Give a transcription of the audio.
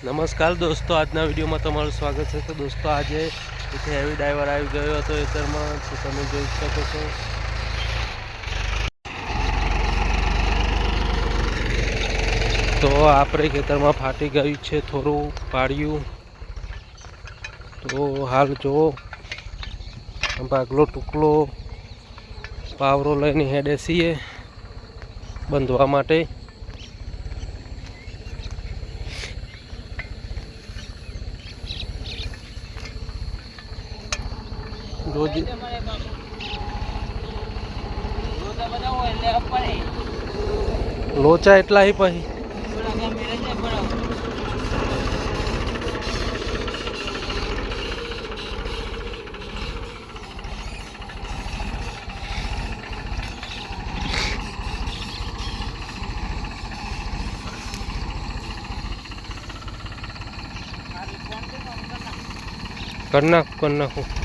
નમસ્કાર દોસ્તો, આજના વિડીયોમાં તમારું સ્વાગત છે. તો દોસ્તો, આજે એક હેવી ડ્રાઈવર આવી ગયો હતો એતરમાં. તો તમે જોઈ શકો છો. તો આપણે ખેતરમાં ફાટી ગયું છે, થોડું પાડ્યું. તો હાલ જુઓ ભાગલો ટુકલો પાવરો લઈને હેડે છીએ, બંધવા માટે. રોજ લોચા એટલા હી પછી. કરી નાખું કરી નાખું.